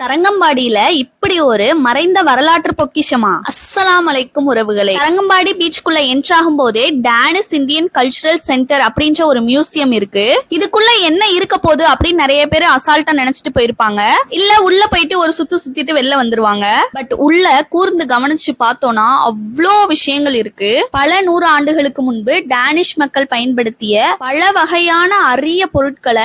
தரங்கம்பாடியில இப்படி ஒரு மறைந்த வரலாற்று பொக்கிஷமா? அஸ்ஸலாம் அலைக்கும் உறவுகளை. தரங்கம்பாடி பீச்சுக்குள்ள என்ட்ராகும் போதே டானிஸ் இந்தியன் கல்ச்சுரல் சென்டர் அப்படின்ற ஒரு மியூசியம் இருக்கு. இதுக்குள்ள என்ன இருக்க போகுது அப்படின்னு நிறைய பேர் அசால்ட்டா நினைச்சிட்டு போயிருப்பாங்க. இல்ல உள்ள போயிட்டு ஒரு சுத்து சுத்திட்டு வெளில வந்துருவாங்க. பட் உள்ள கூர்ந்து கவனிச்சு பார்த்தோம்னா அவ்வளோ விஷயங்கள் இருக்கு. பல நூறு ஆண்டுகளுக்கு முன்பு டானிஷ் மக்கள் பயன்படுத்திய பல வகையான அரிய பொருட்களை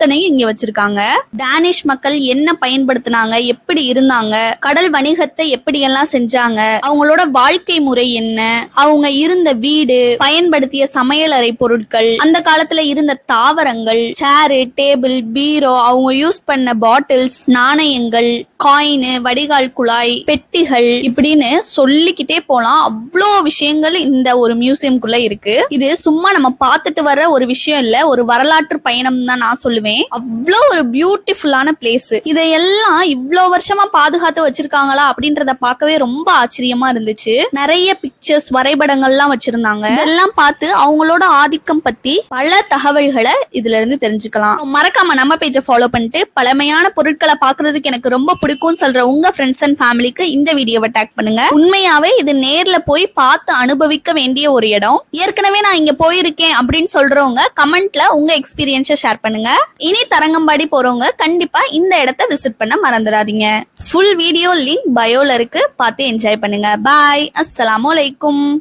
அத்தனையும் இங்க வச்சிருக்காங்க. டானிஷ் மக்கள் என்ன பயன்படுத்தினாங்க எப்படி இருந்தாங்க கடல் வணிகத்தை எப்படி எல்லாம் செஞ்சாங்க அவங்களோட வாழ்க்கை முறை என்ன அவங்க இருந்த வீடு பயன்படுத்திய சமையலறை பொருட்கள் அந்த காலத்துல இருந்த தாவரங்கள் சேரு டேபிள் பீரோ அவங்க யூஸ் பண்ண பாட்டில்ஸ் நாணயங்கள் காயின் வடிகால் குழாய் பெட்டிகள் இப்படின்னு சொல்லிக்கிட்டே போலாம். அவ்வளோ விஷயங்கள் இந்த ஒரு மியூசியம்குள்ள இருக்கு. இது சும்மா நம்ம பார்த்துட்டு வர ஒரு விஷயம் இல்ல ஒரு வரலாற்று பயணம் தான் நான் சொல்லுவேன். அவ்வளோ ஒரு பியூட்டிஃபுல்லான பிளேஸ் இதையெல்லாம் இவ்வளோ வருஷமா பாதுகாத்து வச்சிருக்காங்களா அப்படின்றத பார்க்கவே ரொம்ப ஆச்சரியமா இருந்துச்சு. நிறைய பிக்சர்ஸ் வரைபடங்கள்லாம் வச்சிருந்தாங்க. இதெல்லாம் பார்த்து அவங்களோட ஆதிக்கம் பத்தி பல தகவல்களை இதுல இருந்து தெரிஞ்சுக்கலாம். மறக்காம நம்ம பேஜை ஃபாலோ பண்ணிட்டு பழமையான பொருட்களை பாக்குறதுக்கு எனக்கு ரொம்ப பிடிக்கும் சொல்ற உங்க ஃப்ரெண்ட்ஸ் அண்ட் ஃபேமிலிக்கு இந்த வீடியோவை டேக் பண்ணுங்க. உண்மையாவே இது நேர்ல போய் பார்த்து அனுபவிக்க வேண்டிய ஒரு இடம். ஏற்கனவே நான் இங்க போயிருக்கேன் அப்படின்னு சொல்றவங்க கமெண்ட்ல உங்க எக்ஸ்பீரியன்ஸை ஷேர் பண்ணுங்க. இனி தரங்கம்பாடி போறவங்க கண்டிப்பா இந்த இடத்த விசிட் பண்ண மறந்துடாதீங்க. ஃபுல் வீடியோ லிங்க் பயோல இருக்கு. பார்த்து என்ஜாய் பண்ணுங்க. பாய் அஸ்ஸலாமு வலைக்கும்